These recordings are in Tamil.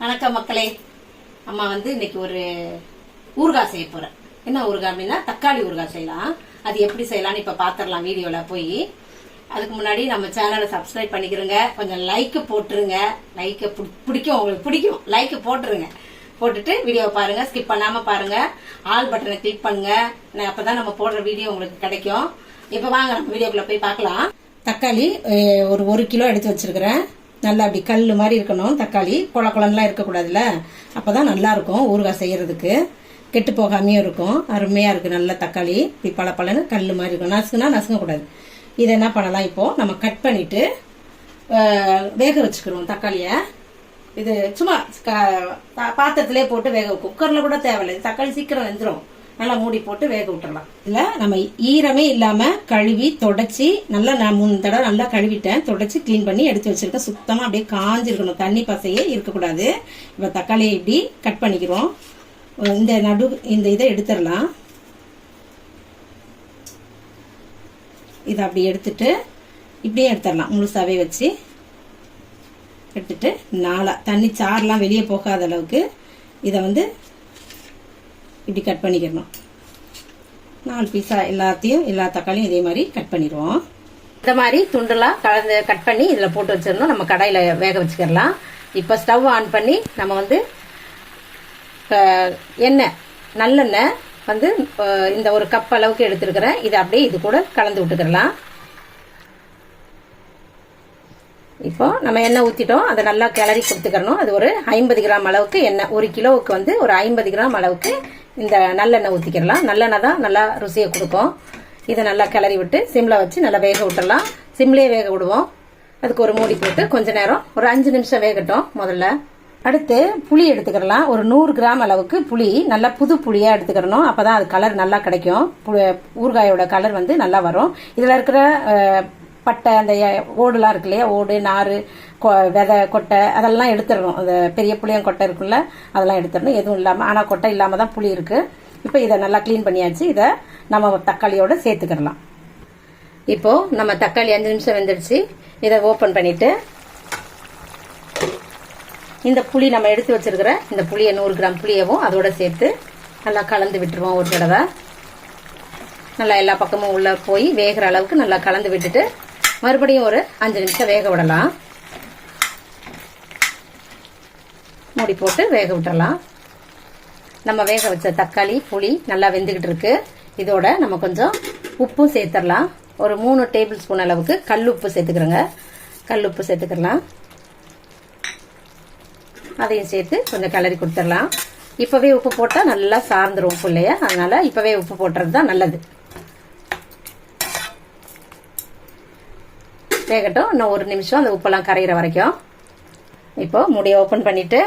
வணக்கம் மக்களே. அம்மா வந்து இன்னைக்கு ஒரு ஊறுகாய் செய்ய போறேன். என்ன ஊறுகாய் அப்படின்னா தக்காளி ஊறுகாய் செய்யலாம். அது எப்படி செய்யலாம்னு இப்ப பாத்திரலாம் வீடியோல போய். அதுக்கு முன்னாடி நம்ம சேனலை சப்ஸ்கிரைப் பண்ணிக்கிறோங்க. கொஞ்சம் லைக் போட்டுருங்க. லைக் பிடிக்கும் உங்களுக்கு பிடிக்கும். லைக் போட்டுருங்க. போட்டுட்டு வீடியோ பாருங்க. ஸ்கிப் பண்ணாம பாருங்க. ஆல் பட்டனை கிளிக் பண்ணுங்க. நான் அப்பதான் நம்ம போடுற வீடியோ உங்களுக்கு கிடைக்கும். இப்ப வாங்க நம்ம வீடியோக்குள்ள போய் பார்க்கலாம். தக்காளி ஒரு ஒரு கிலோ எடுத்து வச்சிருக்கிறேன். நல்லா அப்படி கல் மாதிரி இருக்கணும் தக்காளி குள குளம்லாம் இருக்கக்கூடாதுல்ல? அப்பதான் நல்லா இருக்கும் ஊறுகாய் செய்கிறதுக்கு கெட்டு போகாமையும் இருக்கும். அருமையாக இருக்குது நல்ல தக்காளி. இப்படி பல பலன்னு கல் மாதிரி இருக்கும். நசுக்குனா நசுங்கக்கூடாது. இதை என்ன பண்ணலாம் இப்போது நம்ம கட் பண்ணிவிட்டு வேக வச்சுக்கிறோம் தக்காளியை. இது சும்மா க- பாத்திரத்திலே போட்டு வேக குக்கரில் கூட தேவையில்லை. தக்காளி சீக்கிரம் வெந்துடும் நல்லா மூடி போட்டு வேக விட்டுறலாம். இல்ல நம்ம ஈரமே இல்லாம கழுவி தொடச்சி நல்லா நான் மூணு தடவை நல்லா கழுவிட்டேன். தொடச்சி க்ளீன் பண்ணி எடுத்து வச்சிருக்கேன். சுத்தமா அப்படியே காஞ்சிருக்கணும். தண்ணி பசையே இருக்கக்கூடாது. இப்ப தக்காளியை இப்படி கட் பண்ணிக்கிறோம். இந்த நடு இந்த இதை எடுத்துடலாம். இதை அப்படி எடுத்துட்டு இப்படியே எடுத்துடலாம். முழுசாவே வச்சு எடுத்துட்டு நாளாக தண்ணி சாறுலாம் வெளியே போகாத அளவுக்கு இதை வந்து இப்படி கட் பண்ணிக்கிறணும். நாலு பீஸா எல்லாத்தையும் எல்லா தக்காளியும் இதே மாதிரி கட் பண்ணிடுவோம். இந்த மாதிரி துண்டெல்லாம் கலந்து கட் பண்ணி இதில் போட்டு வச்சிடணும். நம்ம கடையில் வேக வச்சுக்கிடலாம். இப்போ ஸ்டவ் ஆன் பண்ணி நம்ம வந்து எண்ணெய் நல்லெண்ணெய் வந்து இந்த ஒரு கப் அளவுக்கு எடுத்துருக்கிறேன். இதை அப்படியே இது கூட கலந்து விட்டுக்கிடலாம். இப்போ நம்ம எண்ணெய் ஊற்றிட்டோம் அதை நல்லா கிளறி கொடுத்துக்கிறணும் அது ஒரு ஐம்பது கிராம் அளவுக்கு எண்ணெய். ஒரு கிலோவுக்கு வந்து ஒரு ஐம்பது கிராம் அளவுக்கு இந்த நல்லெண்ணெய் ஊற்றிக்கிறலாம் நல்லெண்ணெய் தான் நல்லா ருசியை கொடுக்கும். இதை நல்லா கிளறி விட்டு சிம்மில் வச்சு நல்லா வேக விட்டுடலாம் சிம்லேயே வேக விடுவோம். அதுக்கு ஒரு மூடி போட்டு கொஞ்ச நேரம் ஒரு அஞ்சு நிமிஷம் வேகட்டும் முதல்ல. அடுத்து புளி எடுத்துக்கிறலாம் ஒரு நூறு கிராம் அளவுக்கு புளி நல்லா புது புளியாக எடுத்துக்கிறணும் அப்பதான் அது கலர் நல்லா கிடைக்கும். பு- ஊறுகாயோட கலர் வந்து நல்லா வரும். இதில் இருக்கிற பட்டை அந்த ஓடுலாம் இருக்கு இல்லையா? ஓடு நாறு கொ- விதை கொட்டை அதெல்லாம் எடுத்துடணும். அந்த பெரிய புளியம் கொட்டை இருக்குல்ல அதெல்லாம் எடுத்துடணும். எதுவும் இல்லாமல் ஆனால் கொட்டை இல்லாமல் தான் புளி இருக்கு. இப்போ இதை நல்லா க்ளீன் பண்ணியாச்சு. இதை நம்ம தக்காளியோட சேர்த்துக்கிடலாம். இப்போ நம்ம தக்காளி அஞ்சு நிமிஷம் வெந்துடுச்சு. இதை ஓப்பன் பண்ணிட்டு இந்த புளி நம்ம எடுத்து வச்சிருக்கிற இந்த புளியை நூறு கிராம் புளியவும் அதோட சேர்த்து நல்லா கலந்து விட்டுருவோம் ஒரு தடவை. நல்லா எல்லா பக்கமும் உள்ள போய் வேகிற அளவுக்கு நல்லா கலந்து விட்டுட்டு மறுபடியும் ஒரு அஞ்சு நிமிஷம் வேக விடலாம். மூடி போட்டு வேக விட்டுறலாம். நம்ம வேக வச்ச தக்காளி புளி நல்லா வெந்துகிட்டு இருக்கு. இதோட நம்ம கொஞ்சம் உப்பும் சேர்த்துடலாம். ஒரு மூணு டேபிள் ஸ்பூன் அளவுக்கு கல் உப்பு சேர்த்துக்கிறோங்க. கல் உப்பு சேர்த்துக்கலாம். அதையும் சேர்த்து கொஞ்சம் கிளறி கொடுத்துடலாம். இப்போவே உப்பு போட்டால் நல்லா சார்ந்துரும் உப்பு இல்லையா அதனால் இப்போவே உப்பு போட்டுறது தான் நல்லது. வேகட்டும் இன்னும் ஒரு நிமிஷம் அந்த உப்பெல்லாம் கரையிற வரைக்கும். இப்போ முடியை ஓப்பன் பண்ணிட்டு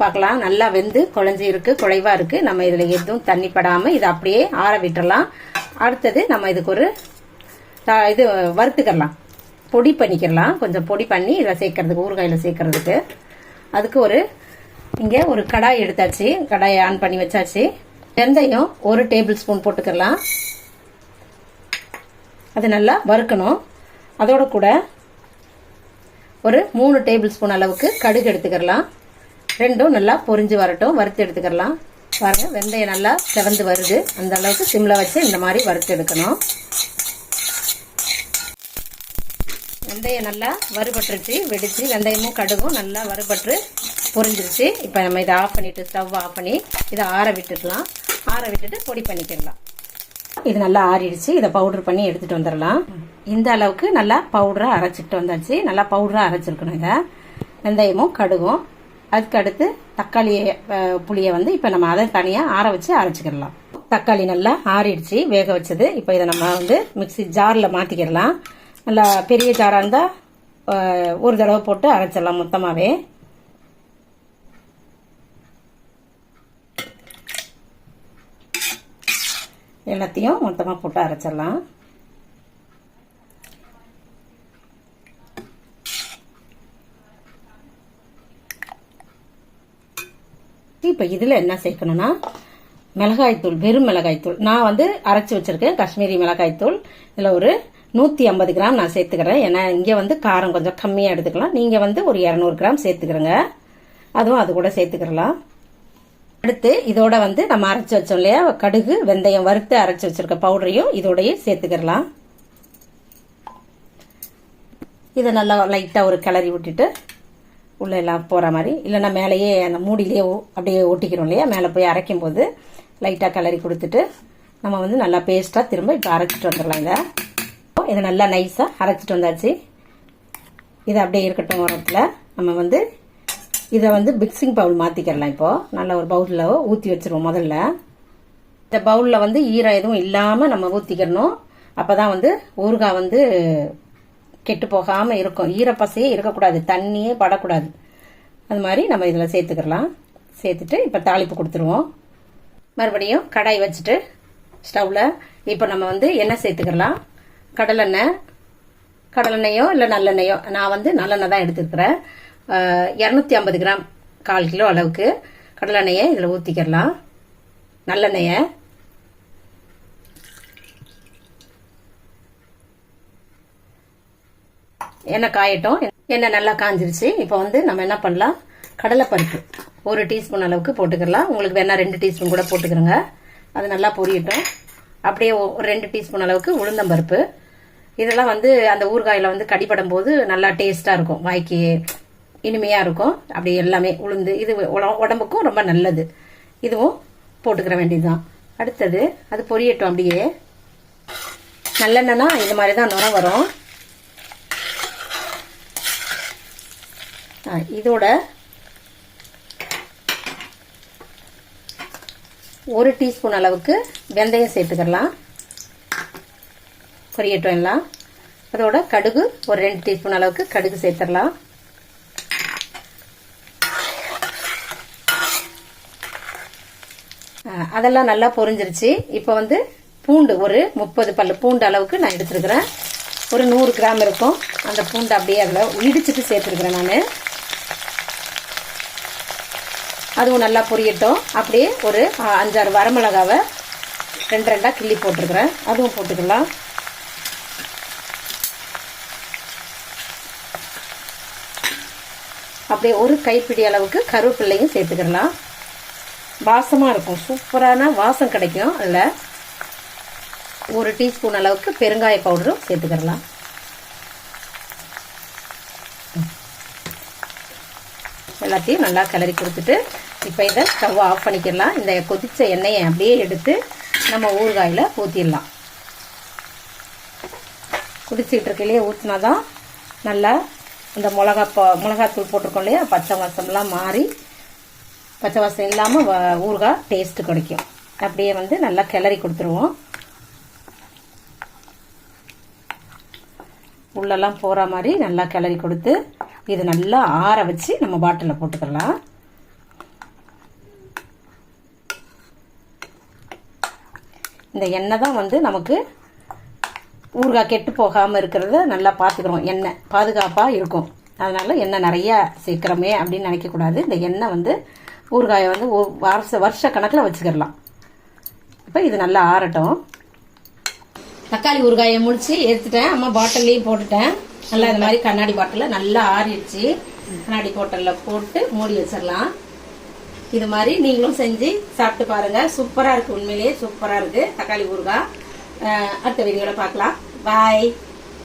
பார்க்கலாம். நல்லா வெந்து குழஞ்சி இருக்கு குழைவா இருக்கு. நம்ம இதுல எதுவும் தண்ணி படாம இதை அப்படியே ஆற விட்டுறலாம். அடுத்தது நம்ம இதுக்கு ஒரு இது வறுத்துக்கிடலாம் பொடி பண்ணிக்கிறலாம் கொஞ்சம் பொடி பண்ணி இதில் சேர்க்கறதுக்கு ஊறுகாயில் சேர்க்கறதுக்கு. அதுக்கு ஒரு இங்கே ஒரு கடாய் எடுத்தாச்சு. கடாயை ஆன் பண்ணி வச்சாச்சு. வெந்தயம் ஒரு டேபிள் ஸ்பூன் போட்டுக்கலாம். அது நல்லா வறுக்கணும். அதோட கூட ஒரு மூணு டேபிள் ஸ்பூன் அளவுக்கு கடுகு எடுத்துக்கிறலாம். ரெண்டும் நல்லா பொரிஞ்சு வரட்டும். வறுத்து எடுத்துக்கிறலாம். பாருங்கள் வெந்தயம் நல்லா செவந்து வருது. அந்த அளவுக்கு சிம்ல வச்சு இந்த மாதிரி வறுத்து எடுக்கணும். வெந்தயம் நல்லா வறுபட்டுருச்சு. வெடிச்சு வெந்தயமும் கடுகும் நல்லா வறுபட்டு பொரிஞ்சிருச்சு. இப்போ நம்ம இதை ஆஃப் பண்ணிட்டு ஸ்டவ் ஆஃப் பண்ணி இதை ஆற விட்டுடலாம். ஆற விட்டுட்டு பொடி பண்ணிக்கிடலாம். இது நல்லா ஆறிடுச்சு. இதை பவுடர் பண்ணி எடுத்துட்டு வந்துடலாம். இந்த அளவுக்கு நல்லா பவுடராக அரைச்சிட்டு வந்தாச்சு. நல்லா பவுடராக அரைச்சிருக்கணும் இதை வெந்தயமும் கடுகும். அதுக்கு அடுத்து தக்காளி புளியை வந்து இப்போ நம்ம அதை தனியாக ஆற வச்சு அரைச்சிக்கிடலாம். தக்காளி நல்லா ஆறிடுச்சு. வேக வச்சது. இப்போ இதை நம்ம வந்து மிக்ஸி ஜாரில் மாற்றிக்கிடலாம் நல்லா பெரிய ஜாராக இருந்தால் ஒரு தடவை போட்டு அரைச்சிடலாம் மொத்தமாகவே எல்லாத்தையும் மொத்தமாக போட்டு அரைச்சிடலாம். இப்போ இதில் என்ன சேர்க்கணும்னா மிளகாய்த்தூள் வெறும் மிளகாய்த்தூள். நான் வந்து அரைச்சி வச்சிருக்கேன் காஷ்மீரி மிளகாய்த்தூள். இதில் ஒரு நூற்றி ஐம்பது கிராம் நான் சேர்த்துக்கிறேன். ஏன்னா இங்கே வந்து காரம் கொஞ்சம் கம்மியாக எடுத்துக்கலாம். நீங்கள் வந்து ஒரு இரநூறு கிராம் சேர்த்துக்கிறேங்க. அதுவும் அது கூட சேர்த்துக்கிறலாம். அடுத்து இதோட வந்து நம்ம அரைச்சி வச்சோம் இல்லையா? கடுகு வெந்தயம் வறுத்து அரைச்சி வச்சிருக்க பவுடரையும் இதோடய சேர்த்துக்கிடலாம். இதை நல்லா லைட்டாக ஒரு கிளறி விட்டுட்டு உள்ளே எல்லாம் போகிற மாதிரி. இல்லைன்னா மேலேயே அந்த மூடியிலேயே அப்படியே ஒட்டிக்கிறோம் இல்லையா? மேலே போய் அரைக்கும் போது லைட்டாக கிளறி கொடுத்துட்டு நம்ம வந்து நல்லா பேஸ்ட்டாக திரும்ப இப்போ அரைச்சிட்டு வந்துடலாம் இதை. இதை நல்லா நைஸாக அரைச்சிட்டு வந்தாச்சு. இது அப்படியே இருக்கட்டும் உரத்தில் நம்ம வந்து இதை வந்து மிக்சிங் பவுல் மாற்றிக்கிறலாம் இப்போது நல்ல ஒரு பவுலில் ஊற்றி வச்சிருவோம் முதல்ல. இந்த பவுலில் வந்து ஈரம் எதுவும் இல்லாமல் நம்ம ஊற்றிக்கிறணும் அப்போ தான் வந்து ஊறுகாய் வந்து கெட்டு போகாமல் இருக்கும். ஈரப்பசையே இருக்கக்கூடாது. தண்ணியே படக்கூடாது. அது மாதிரி நம்ம இதில் சேர்த்துக்கலாம் சேர்த்துட்டு இப்போ தாளிப்பு கொடுத்துருவோம். மறுபடியும் கடாய் வச்சுட்டு ஸ்டவ்வில் இப்போ நம்ம வந்து எண்ணெய் சேர்த்துக்கலாம் கடலெண்ணெய். கடலெண்ணெயோ இல்லை நல்லெண்ணெயோ? நான் வந்து நல்லெண்ணெய் தான் எடுத்துருக்கிறேன் இரநூத்தி ஐம்பது கிராம் கால் கிலோ அளவுக்கு கடலெண்ணெயை இதில் ஊற்றிக்கிடலாம் நல்லெண்ணெயை. எண்ணெய் காயட்டும். எண்ணெய் நல்லா காஞ்சிருச்சு. இப்போ வந்து நம்ம என்ன பண்ணலாம்? கடலைப்பருப்பு ஒரு டீஸ்பூன் அளவுக்கு போட்டுக்கலாம். உங்களுக்கு வேணால் ரெண்டு டீஸ்பூன் கூட போட்டுக்கிறோங்க. அது நல்லா பொரியட்டும். அப்படியே ஒரு ரெண்டு டீஸ்பூன் அளவுக்கு உளுந்தம்பருப்பு. இதெல்லாம் வந்து அந்த ஊறுகாயில் வந்து கடிப்படும் போது நல்லா டேஸ்ட்டாக இருக்கும். வாய்க்கு இனிமையாக இருக்கும். அப்படி எல்லாமே உளுந்து இது உடம்புக்கும் ரொம்ப நல்லது. இதுவும் போட்டுக்கிற வேண்டியதுதான். அடுத்தது அது பொரியட்டும் அப்படியே. நல்லெண்ணெய்னா இது மாதிரி தான் நுரம் வரும். ஆ, இதோட ஒரு டீஸ்பூன் அளவுக்கு வெந்தயம் சேர்த்துக்கலாம். பொரியட்டும் எல்லாம். அதோட கடுகு ஒரு ரெண்டு டீஸ்பூன் அளவுக்கு கடுகு சேர்த்துடலாம். அதெல்லாம் நல்லா பொரிஞ்சிருச்சு. இப்போ வந்து பூண்டு ஒரு முப்பது பல்லு பூண்டு அளவுக்கு நான் எடுத்துருக்கிறேன். ஒரு நூறு கிராம் இருக்கும். அந்த பூண்டு அப்படியே அதில் இடிச்சிட்டு சேர்த்துருக்குறேன் நான். அதுவும் நல்லா பொரியட்டும். அப்படியே ஒரு அஞ்சாறு வரமிளகாவை ரெண்டு ரெண்டாக கிள்ளி போட்டிருக்கிறேன். அதுவும் போட்டுக்கலாம். அப்படியே ஒரு கைப்பிடி அளவுக்கு கருவேப்பிள்ளையும் சேர்த்துக்கலாம். வாசமாக இருக்கும். சூப்பரான வாசம் கிடைக்கும் அதில். ஒரு டீஸ்பூன் அளவுக்கு பெருங்காய பவுடரும் சேர்த்துக்கிடலாம். எல்லாத்தையும் நல்லா கிளறி கொடுத்துட்டு இப்போ இதை ஸ்டவ் ஆஃப் பண்ணிக்கிடலாம். இந்த கொதித்த எண்ணெயை அப்படியே எடுத்து நம்ம ஊறுகாயில் ஊற்றிடலாம் குடிச்சிக்கிட்டு இருக்கையிலே ஊற்றினா தான் நல்லா இந்த மிளகா ப மிளகாத்தூள் போட்டிருக்கோம் இல்லையா? பச்சை வாசம்லாம் மாறி பச்சை வாசம் இல்லாமல் வ- ஊறுகாய் டேஸ்ட்டு கிடைக்கும். அப்படியே வந்து நல்லா கிளறி கொடுத்துருவோம். உள்ளெல்லாம் போகிற மாதிரி நல்லா கிளறி கொடுத்து இது நல்லா ஆற வச்சு நம்ம பாட்டிலில் போட்டுக்கலாம். இந்த எண்ணெய் தான் வந்து நமக்கு ஊறுகாய் கெட்டு போகாமல் இருக்கிறத நல்லா பார்த்துக்கிறோம் எண்ணெய் பாதுகாப்பாக இருக்கும். அதனால் எண்ணெய் நிறையா சேர்க்குறோமே அப்படின்னு நினைக்கக்கூடாது. இந்த எண்ணெய் வந்து ஊறுகாயை வந்து வருஷ வருஷ கணக்கில் வச்சுக்கிடலாம். இப்போ இது நல்லா ஆறட்டும். தக்காளி ஊறுகாயை முடிச்சு எடுத்துட்டேன். அம்மா பாட்டில்லையும் போட்டுட்டேன். நல்லா இந்த மாதிரி கண்ணாடி பாட்டிலில் நல்லா ஆறிடுச்சு. கண்ணாடி பாட்டிலில் போட்டு மூடி வச்சிடலாம். இது மாதிரி நீங்களும் செஞ்சு சாப்பிட்டு பாருங்க. சூப்பராக இருக்குது உண்மையிலேயே சூப்பராக இருக்குது தக்காளி ஊறுகாய். அடுத்த வீடியோவில் பார்க்கலாம். பாய்